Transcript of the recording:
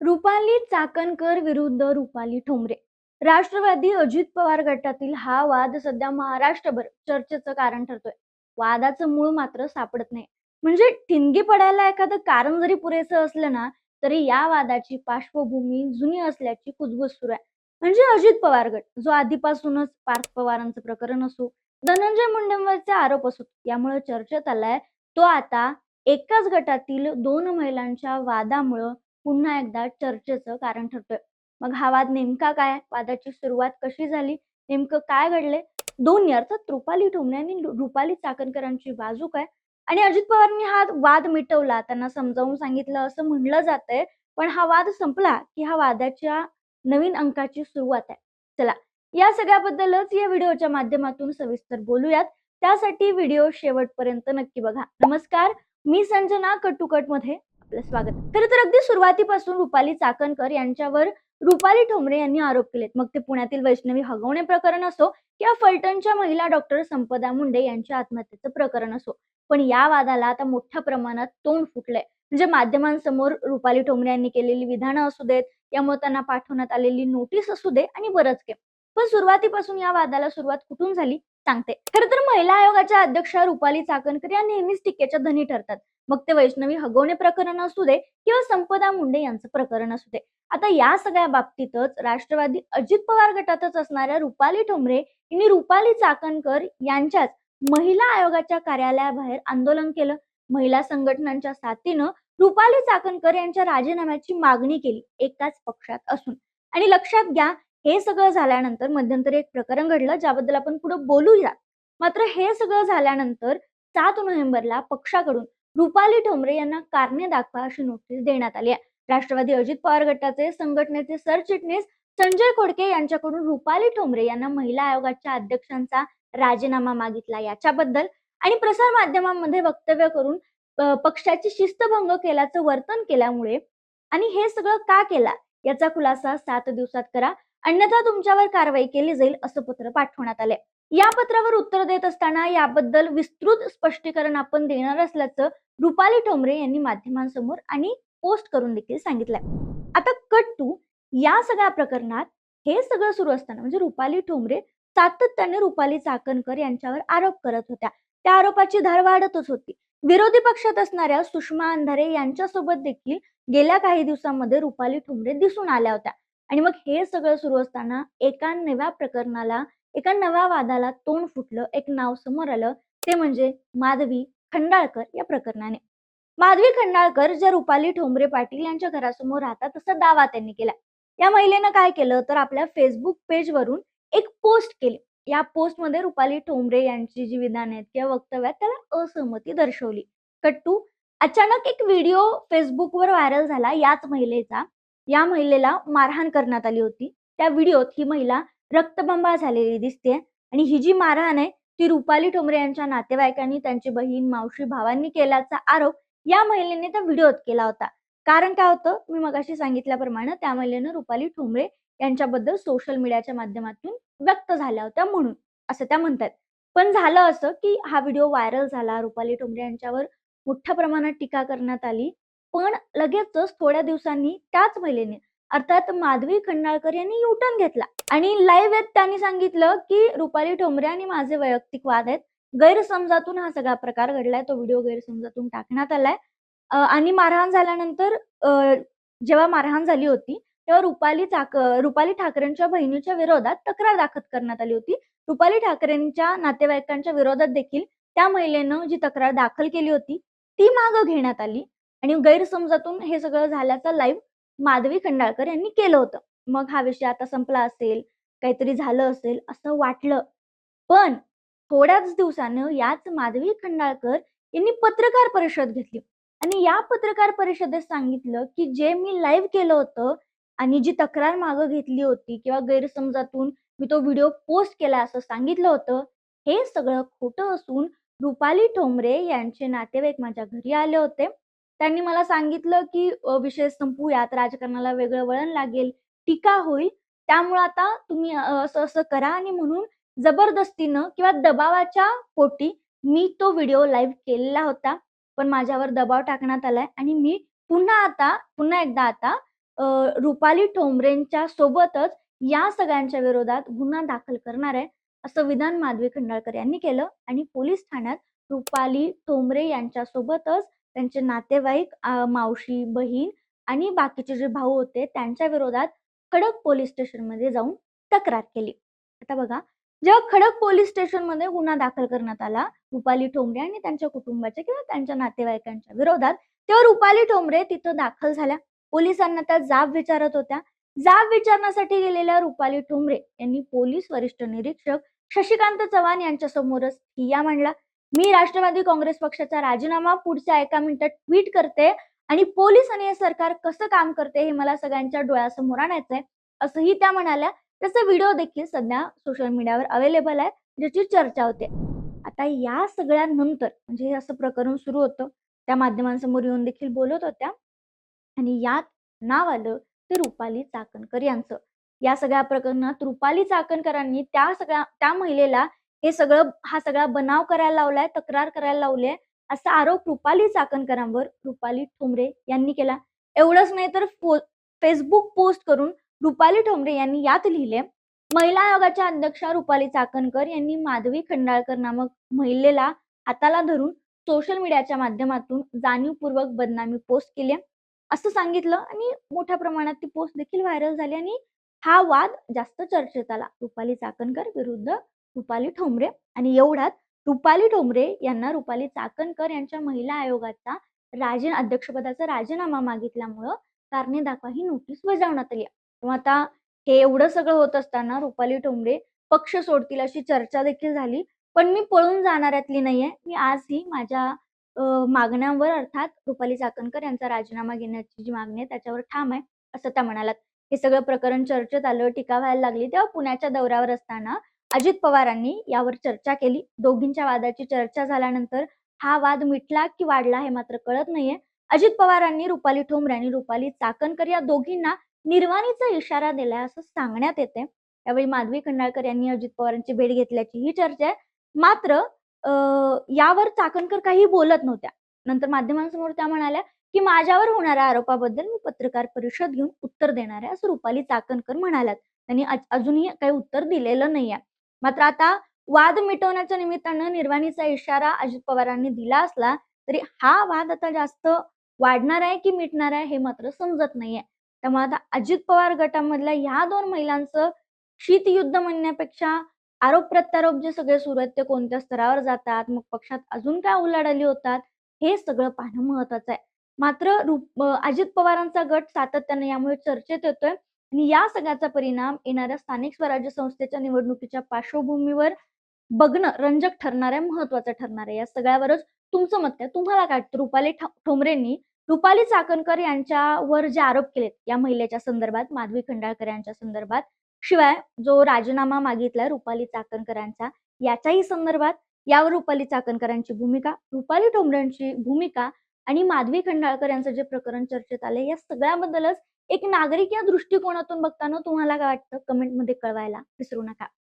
रुपाली चाकणकर विरुद्ध रुपाली ठोंबरे. राष्ट्रवादी अजित पवार गटातील हा वाद सध्या महाराष्ट्रभर चर्चेचं कारण ठरतोय. वादाचं मूळ मात्र सापडत नाही. म्हणजे ठिणगी पडायला एखादं कारण जरी पुरेसं असलं ना तरी या वादाची पार्श्वभूमी जुनी असल्याची कुजबूज सुरू आहे. म्हणजे अजित पवार गट जो आधीपासूनच पार्थ पवारांचं प्रकरण असो धनंजय मुंडेंवरचे आरोप असो यामुळे चर्चेत आलाय तो आता एकाच गटातील दोन महिलांच्या वादामुळं पुन्हा एकदा चर्चेचं कारण ठरतोय. मग हा वाद नेमका काय? वादाची सुरुवात कशी झाली? नेमकं काय घडले दोन्ही अर्थात रुपाली ठोंबरे आणि रुपाली चाकणकरांची बाजू काय? आणि अजित पवारांनी हा वाद मिटवला. त्यांना समजावून सांगितलं असं म्हणलं जातंय. पण हा वाद संपला की हा वादाच्या नवीन अंकाची सुरुवात आहे. चला या सगळ्याबद्दलच या व्हिडिओच्या माध्यमातून सविस्तर बोलूयात. त्यासाठी व्हिडिओ शेवटपर्यंत नक्की बघा. नमस्कार मी संजना कटुकटमध्ये आपलं स्वागत. खरं तर अगदी सुरुवातीपासून रुपाली चाकणकर यांच्यावर रुपाली ठोंबरे यांनी आरोप केलेत. मग ते पुण्यातील वैष्णवी हगवणे प्रकरण असो किंवा फलटणच्या महिला डॉक्टर संपदा मुंडे यांच्या आत्महत्येचं प्रकरण असो. पण या वादाला आता मोठ्या प्रमाणात तोंड फुटलंय. म्हणजे माध्यमांसमोर रुपाली ठोंबरे यांनी केलेली विधानं असू देत यामुळे त्यांना पाठवण्यात आलेली नोटीस असू दे आणि बरंच के पण सुरुवातीपासून या वादाला सुरुवात कुठून झाली? सांगते. खर तर महिला आयोगाच्या अध्यक्षा रुपाली चाकणकर या नेहमीच टीकेच्या धनी ठरतात. मग ते वैष्णवी हगवणे प्रकरण असू दे किंवा संपदा मुंडे यांचं प्रकरण असू दे. आता या सगळ्या बाबतीतच राष्ट्रवादी अजित पवार गटातच असणाऱ्या रुपाली ठोंबरे यांनी रुपाली चाकणकर यांच्याच महिला आयोगाच्या कार्यालयाबाहेर आंदोलन केलं. महिला संघटनांच्या साथीनं रुपाली चाकणकर यांच्या राजीनाम्याची मागणी केली एकाच पक्षात असून. आणि लक्षात घ्या हे सगळं झाल्यानंतर मध्यंतरी एक प्रकरण घडलं ज्याबद्दल आपण पुढे बोलूया. मात्र हे सगळं झाल्यानंतर सात नोव्हेंबरला पक्षाकडून रुपाली ठोंबरे यांना कारणे दाखवा अशी नोटीस देण्यात आली आहे. राष्ट्रवादी अजित पवार गटाचे संघटनेचे सरचिटणीस संजय खोडके यांच्याकडून रुपाली ठोंबरे यांना महिला आयोगाच्या अध्यक्षांचा राजीनामा मागितला याच्याबद्दल आणि प्रसार माध्यमांमध्ये वक्तव्य करून पक्षाची शिस्तभंग केल्याचं वर्तन केल्यामुळे आणि हे सगळं का केला? याचा खुलासा सात दिवसात करा. अन्यथा तुमच्यावर कारवाई केली जाईल असं पत्र पाठवण्यात आले या पत्रावर उत्तर देत असताना याबद्दल विस्तृत स्पष्टीकरण आपण देणार असल्याचं रुपाली ठोंबरे यांनी माध्यमांसमोर आणि पोस्ट करून देखील सांगितलंय. आता कट टू या सगळ्या प्रकरणात हे सगळं सुरू असताना म्हणजे रुपाली ठोंबरे सातत्याने रुपाली चाकणकर यांच्यावर आरोप करत होत्या. त्या आरोपाची धार वाढतच होती. विरोधी पक्षात असणाऱ्या सुषमा अंधारे यांच्यासोबत देखील गेल्या काही दिवसांमध्ये रुपाली ठोंबरे दिसून आल्या होत्या. आणि मग हे सगळं सुरू असताना एका नव्या प्रकरणाला एका नव्या वादाला तोंड फुटलं एक नाव समोर आलं ते म्हणजे माधवी खंडाळकर या प्रकरणाने. माधवी खंडाळकर ज्या रुपाली ठोंबरे पाटील यांच्या घरासमोर राहतात तसा दावा त्यांनी केला. या महिलेनं काय केलं तर आपल्या फेसबुक पेजवरून एक पोस्ट केली. या पोस्टमध्ये रुपाली ठोंबरे यांची जी विधान आहेत किंवा वक्तव्यात त्याला असहमती दर्शवली. कट्टू अचानक एक व्हिडिओ फेसबुकवर व्हायरल झाला याच महिलेचा. या महिलेला मारहाण करण्यात आली होती. त्या व्हिडिओत ही महिला रक्तबंबाळ झालेली दिसते आणि ही जी मारहाण आहे ती रुपाली ठोंबरे यांच्या नातेवाईकांनी त्यांची बहीण मावशी भावांनी केल्याचा आरोप या महिलेने त्या व्हिडिओत केला होता. कारण काय होतं? मी मगाशी सांगितल्याप्रमाणे त्या महिलेनं रुपाली ठोंबरे यांच्याबद्दल सोशल मीडियाच्या माध्यमातून व्यक्त झाल्या होत्या म्हणून असं त्या म्हणतात. पण झालं असं की हा व्हिडिओ व्हायरल झाला रुपाली ठोंबरे यांच्यावर मोठ्या प्रमाणात टीका करण्यात आली. पण लगेचच थोड्या दिवसांनी त्याच महिलेने अर्थात माधवी खंडाळकर यांनी युटर्न घेतला. आणि लाईव्ह आहेत त्यांनी सांगितलं की रुपाली ठोंबरे आणि माझे वैयक्तिक वाद आहेत. गैरसमजातून हा सगळा प्रकार घडलाय. तो व्हिडिओ गैरसमजातून टाकण्यात आलाय. आणि मारहाण झाल्यानंतर जेव्हा मारहाण झाली होती तेव्हा रुपाली चाक रुपाली ठाकरेंच्या बहिणीच्या विरोधात तक्रार दाखल करण्यात आली होती. रुपाली ठाकरेंच्या नातेवाईकांच्या विरोधात देखील त्या महिलेनं जी तक्रार दाखल केली होती ती मागं घेण्यात आली. आणि गैरसमजातून हे सगळं झाल्याचं लाईव्ह माधवी खंडाळकर यांनी केलं होतं. मग हा विषय आता संपला असेल काहीतरी झालं असेल असं वाटलं. पण थोड्याच दिवसानं याच माधवी खंडाळकर यांनी पत्रकार परिषद घेतली. आणि या पत्रकार परिषदेत सांगितलं की जे मी लाईव्ह केलं होतं आणि जी तक्रार मागं घेतली होती किंवा गैरसमजातून मी तो व्हिडिओ पोस्ट केला असं सांगितलं होतं हे सगळं खोटं असून रुपाली ठोंबरे यांचे नातेवाईक माझ्या घरी आले होते. त्यांनी मला सांगितलं की विषय संपूयात राजकारणाला वेगळं वळण लागेल टीका होईल त्यामुळे आता तुम्ही असं असं करा आणि म्हणून जबरदस्तीनं किंवा दबावाच्या पोटी मी तो व्हिडिओ लाईव्ह केलेला होता पण माझ्यावर दबाव टाकण्यात आलाय आणि मी पुन्हा आता पुन्हा एकदा आता रुपाली ठोंबरेंच्या सोबतच या सगळ्यांच्या विरोधात गुन्हा दाखल करणार आहे असं विधान माधवी खंडाळकर यांनी केलं आणि पोलीस ठाण्यात रुपाली ठोंबरे यांच्या सोबतच त्यांचे नातेवाईक मावशी बहीण आणि बाकीचे जे भाऊ होते त्यांच्या विरोधात खडक पोलीस स्टेशनमध्ये जाऊन तक्रार केली. आता बघा जेव्हा खडक पोलीस स्टेशनमध्ये गुन्हा दाखल करण्यात आला रुपाली ठोंबरे आणि त्यांच्या कुटुंबाच्या किंवा त्यांच्या नातेवाईकांच्या विरोधात तेव्हा रुपाली ठोंबरे तिथं दाखल झाल्या. पोलिसांना त्या जाब विचारत होत्या. जाब विचारण्यासाठी गेलेल्या रुपाली ठोंबरे यांनी पोलीस वरिष्ठ निरीक्षक शशिकांत चव्हाण यांच्या समोरच ठिय्या मांडला. मी राष्ट्रवादी काँग्रेस पक्षाचा राजीनामा पुढच्या एका मिनिटात ट्विट करते. आणि पोलीस आणि हे सरकार कसं काम करते हे मला सगळ्यांच्या डोळ्यासमोर आणायचंय असंही त्या म्हणाल्या. त्याचा व्हिडिओ देखील सध्या सोशल मीडियावर अवेलेबल आहे ज्याची चर्चा होते. आता या सगळ्यानंतर म्हणजे हे असं प्रकरण सुरू होतं त्या माध्यमांसमोर येऊन देखील बोलत होत्या. आणि यात नाव आलं ते रुपाली चाकणकर यांचं. या सगळ्या प्रकरणात रुपाली चाकणकरांनी त्या सगळ्या त्या महिलेला हे सगळं हा सगळा बनाव करायला लावलाय तक्रार करायला लावले असा आरोप रुपाली चाकणकरांवर रुपाली ठोंबरे यांनी केला. एवढंच नाही तर फेसबुक पोस्ट करून रुपाली ठोंबरे यांनी यात लिहिले महिला आयोगाच्या अध्यक्षा रुपाली चाकणकर यांनी माधवी खंडाळकर नामक महिलेला हाताला धरून सोशल मीडियाच्या माध्यमातून जाणीवपूर्वक बदनामी पोस्ट केली. असं सांगितलं आणि मोठ्या प्रमाणात ती पोस्ट देखील व्हायरल झाली आणि हा वाद जास्त चर्चेत आला. रुपाली चाकणकर विरुद्ध रुपाली ठोंबरे आणि एवढ्यात रुपाली ठोंबरे यांना रुपाली चाकणकर यांच्या महिला आयोगाचा राजीन अध्यक्षपदाचा राजीनामा मागितल्यामुळं कारणे दाखवा ही नोटीस बजावण्यात आली. आता हे एवढं सगळं होत असताना रुपाली टोंबरे पक्ष सोडतील अशी चर्चा देखील झाली. पण मी पळून जाणाऱ्यातली नाहीये. मी आजही माझ्या मागण्यांवर अर्थात रुपाली चाकणकर यांचा राजीनामा घेण्याची जी मागणी आहे त्याच्यावर ठाम आहे असं त्या म्हणालात हे सगळं प्रकरण चर्चेत आलं टीका व्हायला लागली. तेव्हा पुण्याच्या दौऱ्यावर असताना अजित पवारांनी यावर चर्चा केली. दोघींच्या वादाची चर्चा झाल्यानंतर हा वाद मिटला की वाढला हे मात्र कळत नाहीये. अजित पवारांनी रुपाली ठोंबरे आणि रुपाली चाकणकर या दोघींना निर्वाणीचा इशारा दिलाय असं सांगण्यात येते यावेळी माधवी खंडाळकर यांनी अजित पवारांची भेट घेतल्याची ही चर्चा आहे. मात्र यावर चाकणकर काही बोलत नव्हत्या. नंतर माध्यमांसमोर त्या म्हणाल्या की माझ्यावर होणाऱ्या आरोपाबद्दल मी पत्रकार परिषद घेऊन उत्तर देणार आहे असं रुपाली चाकणकर म्हणाल्यात. त्यांनी अजूनही काही उत्तर दिलेलं नाहीये. मात्र आता वाद मिटवण्याच्या निमित्तानं निर्वाणीचा इशारा अजित पवारांनी दिला असला तरी हा वाद आता जास्त वाढणार आहे की मिटणार आहे हे मात्र समजत नाहीये. त्यामुळे आता अजित पवार गटामधल्या ह्या दोन महिलांचं शीतयुद्ध म्हणण्यापेक्षा आरोप प्रत्यारोप जे सगळे सुरू आहेत ते कोणत्या स्तरावर जातात मग पक्षात अजून काय उलाढाली होतात हे सगळं पाहणं महत्वाचं आहे. मात्र रूप अजित पवारांचा गट सातत्याने यामुळे चर्चेत येतोय. आणि या सगळ्याचा परिणाम येणाऱ्या स्थानिक स्वराज्य संस्थेच्या निवडणुकीच्या पार्श्वभूमीवर बघणं रंजक ठरणार आहे महत्वाचं ठरणार आहे या सगळ्यावरच तुमचं मत काय तुम्हाला काय वाटतं? रुपाली ठोंबरेंनी रुपाली चाकणकर यांच्यावर जे आरोप केलेत या महिलेच्या संदर्भात माधवी खंडाळकर यांच्या संदर्भात शिवाय जो राजीनामा मागितलाय रुपाली चाकणकरांचा याच्याही संदर्भात यावर रुपाली चाकणकरांची भूमिका रुपाली ठोंबरेंची भूमिका आणि माधवी खंडाळकर यांचं जे प्रकरण चर्चेत आले या सगळ्याबद्दलच एक नागरिक या दृष्टिकोनातून बघताना तुम्हाला काय वाटतं? कमेंटमध्ये कळवायला विसरू नका.